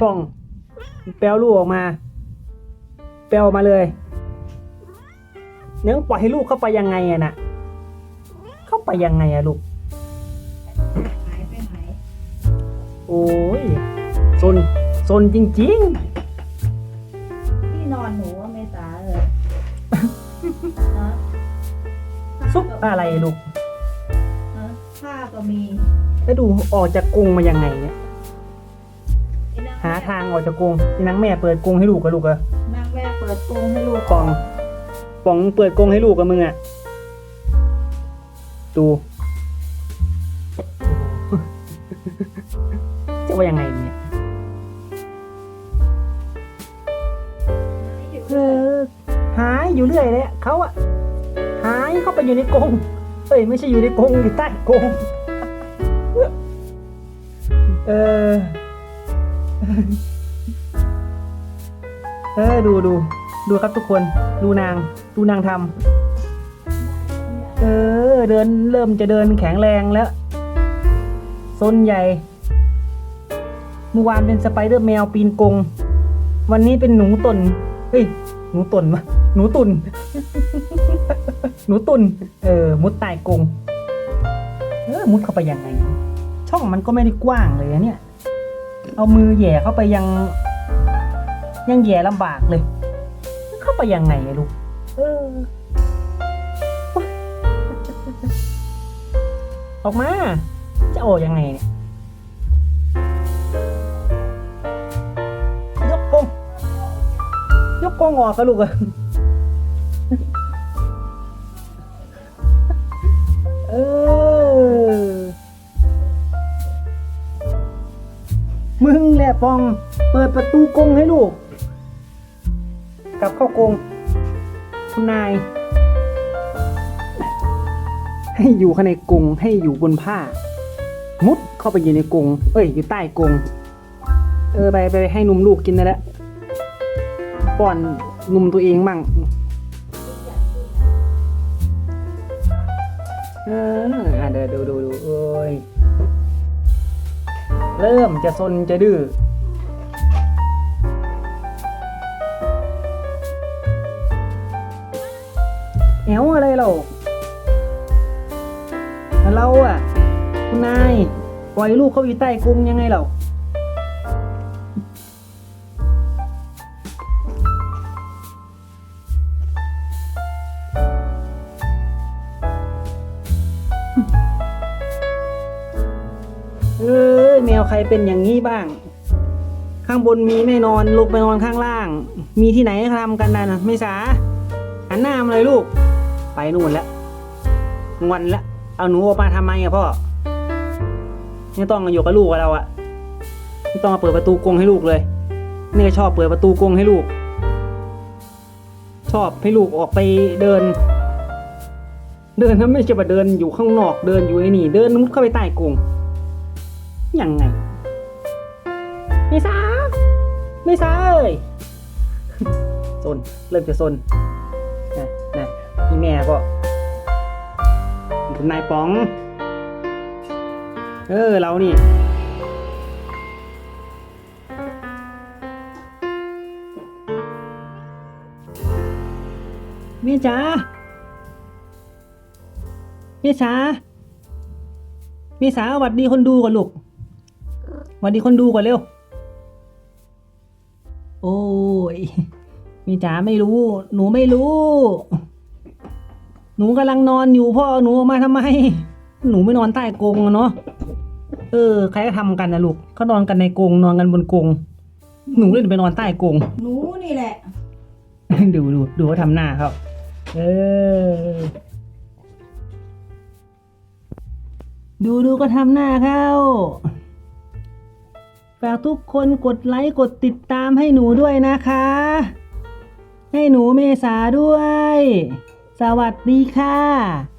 ป้อง แปลลูกออกมา แปลออกมาเลยเนื้อปล่อยให้ลูกเข้าไปยังไงอะน่ะเข้าไปยังไงอะลูกหายไปไหนโอ้ยซนซนจริง ที่นอนหนูว่าเมษาเลยฮะๆ ซุปอะไรลูกฮะผ้าก็มีแล้วดูออกจากกรงมายังไงเนี่ยไอ้นางหาทางออกจากกรงนี่นางแม่เปิดกรงให้ลูกกับลูกเหรอะนางแม่เปิดกรงให้ลูกปองปองเปิดกรงให้ลูกกับมึงอะดูจะว่ายังไงเนี่ยเออหายอยู่เรื่อยเลยอะเขาอะหายเข้าไปอยู่ในกรงเอ้ยไม่ใช่อยู่ในกรงอยู่ใต้กรงเออ เออดูดูดูครับทุกคนดูนาง ดูนางทำเออ เดินเริ่มจะเดินแข็งแรงแล้วซนใหญ่เมื่อวานเป็นสไปเดอร์แมวปีนกง วันนี้เป็นหนูตนเฮ้ยหนูตุนวะหนูตุน หนูตุน เออ มุดใต้กง เออ มุดเข้าไปยังไง ช่องมันก็ไม่ได้กว้างเลยเนี่ย เอามือแหย่เข้าไปยัง ยังแหย่ลำบากเลย เข้าไปยังไงลูกเออออกมา จะออยังไงเนี่ยยกกงยกกงออกกันลูกอะเออ มึงแหละปอง เปิดประตูกรงให้ลูก กลับเข้ากรงคุณนาย ให้อยู่ข้างในกรงให้อยู่บนผ้า มุดเข้าไปอยู่ในกรงเอ้ย อยู่ใต้กรงเออไปไปให้นมลูกกินได้แล้วป้อนนมตัวเองมั่งเอออะเดี๋ยวดูดูดูเอ้ย เริ่มจะซนจะดื้อแอวอะไรเราเราอะ คุณนาย ปล่อยลูกเขาอยู่ใต้กรงยังไงเรา ใครเป็นอย่างนี้บ้าง ข้างบนมีไม่นอนลงไปนอนข้างล่าง มีที่ไหนทำกันนั่นน่ะไม่สาหันหน้ามาเลยลูก ไปนู่นแล้วงอนแล้วเอาหนูออกมาทำไมอะพ่อไม่ต้องอยู่กับลูกกับเราอะไม่ต้องมาเปิดประตูกรงให้ลูกเลยนี่ก็ชอบเปิดประตูกรงให้ลูก ชอบให้ลูกออกไปเดิน เดินถ้าไม่ใช่ว่าเดินอยู่ข้างนอกเดินอยู่ไอ้นี่ เดินมุดเข้าไปใต้กรง ยังไงม่สาไม่สาเอ้ยซนเริ่มจะซนนะนะพี่แม่ก็คุณนายป๋อง เออ เรานี่เมียจ๋าเมียจ๋าเมียสาสวัสดีคนดูก่อนลูก วัสดีคนดูก่อนเร็ว โอ้ย มีจ๋าไม่รู้ หนูไม่รู้ หนูกำลังนอนอยู่พ่อหนูออกมาทำไม หนูไม่นอนใต้กรงอะเนาะ เออ ใครก็ทำกันนะลูกเขานอนกันในกรงนอนกันบนกรง หนูเล่นไปนอนใต้กรง หนูนี่แหละ ดูดูดูเขาทำหน้าเขาเออดูดูก็ทำหน้าเข้าฝากทุกคนกดไลค์กดติดตามให้หนูด้วยนะคะ ให้หนูเมษาด้วย สวัสดีค่ะ